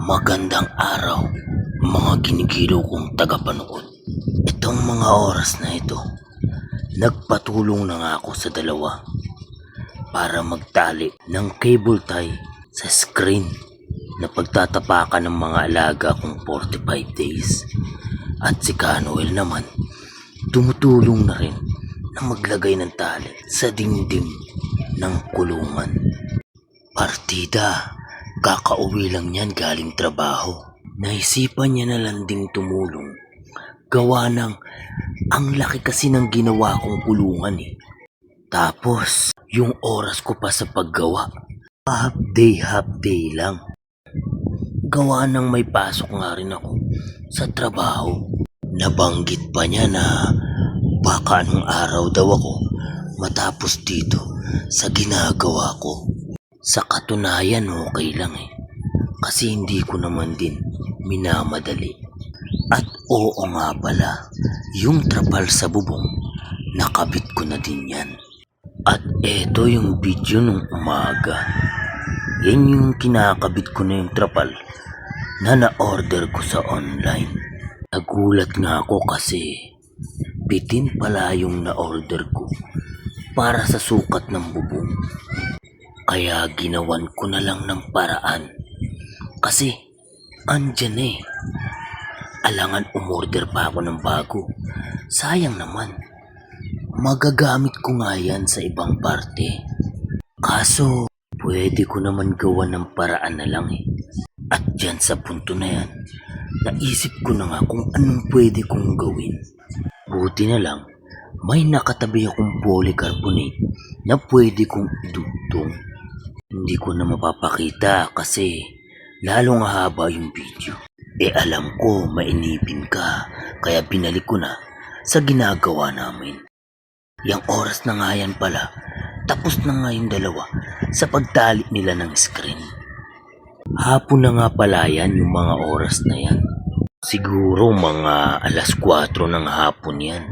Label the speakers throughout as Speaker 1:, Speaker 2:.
Speaker 1: Magandang araw, mga ginigilo kong tagapanood. Itong mga oras na ito, nagpatulong na nga ako sa dalawa para magtali ng cable tie sa screen na pagtatapakan ng mga alaga kong 45 days. At si Canuel naman, tumutulong na rin na maglagay ng tali sa dingding ng kulungan. Partida, kakauwi lang niyan galing trabaho. Naisipan niya na lang ding tumulong. Gawa ng, ang laki kasi ng ginawa kong kulungan eh. Tapos, yung oras ko pa sa paggawa, half day, half day lang. Gawa ng may pasok nga rin ako sa trabaho. Nabanggit pa niya na baka anong araw daw ako matapos dito sa ginagawa ko. Sa katunayan, okay lang eh. Kasi hindi ko naman din minamadali. At oo nga pala, yung trapal sa bubong, nakabit ko na din yan. At eto yung video nung umaga. Yan yung kinakabit ko na yung trapal na na-order ko sa online. Nagulat nga ako kasi bitin pala yung na-order ko para sa sukat ng bubong. Kaya ginawan ko na lang ng paraan. Kasi andyan eh. Alangan umorder pa ako ng bago. Sayang naman. Magagamit ko nga yan sa ibang parte. Kaso, pwede ko naman gawa ng paraan na lang eh. At dyan sa punto na yan, naisip ko na nga kung anong pwede kong gawin. Buti na lang, may nakatabi akong polycarbonate na pwede kong idugtong. Hindi ko na mapapakita kasi lalong haba yung video. E alam ko mainipin ka, kaya binalik ko na sa ginagawa namin. Yang oras na nga yan pala, tapos na nga yung dalawa sa pagtali nila ng screen. Hapon na nga pala yan yung mga oras na yan. Siguro mga alas 4 ng hapon yan.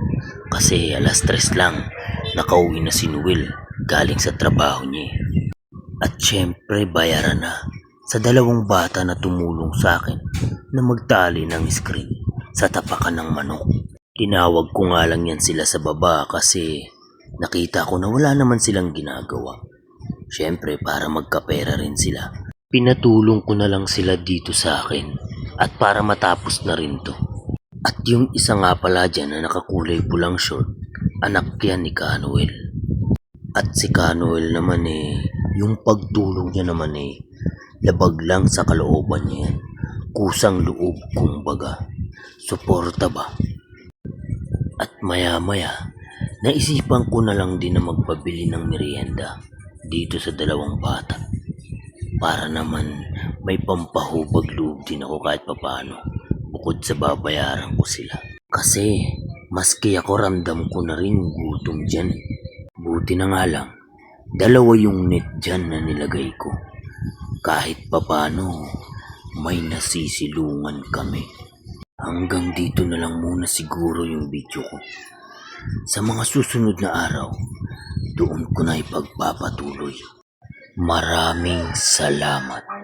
Speaker 1: Kasi alas 3 lang, nakauwi na si Noel galing sa trabaho niya. At syempre bayaran na sa dalawang bata na tumulong sa akin na magtali ng screen sa tapakan ng manok. Tinawag ko nga lang yan sila sa baba kasi nakita ko na wala naman silang ginagawa. Syempre para magkapera rin sila. Pinatulong ko na lang sila dito sa akin at para matapos na rin to. At yung isa nga pala dyan na nakakulay pulang short, anak yan ni Canuel. At si Canuel naman eh, yung pagtulong niya naman eh, labag lang sa kalooban niya yan. Kusang loob kumbaga. Suporta ba? At maya-maya, naisipan ko na lang din na magpabili ng merienda dito sa dalawang bata. Para naman may pampahubag loob din ako kahit papano bukod sa babayaran ko sila. Kasi maski ako ramdam ko na rin gutom dyan. eh. Buti na nga lang, dalawa yung net dyan na nilagay ko. Kahit papano, may nasisilungan kami. Hanggang dito na lang muna siguro yung video ko. Sa mga susunod na araw, doon ko na ipagpapatuloy. Maraming salamat.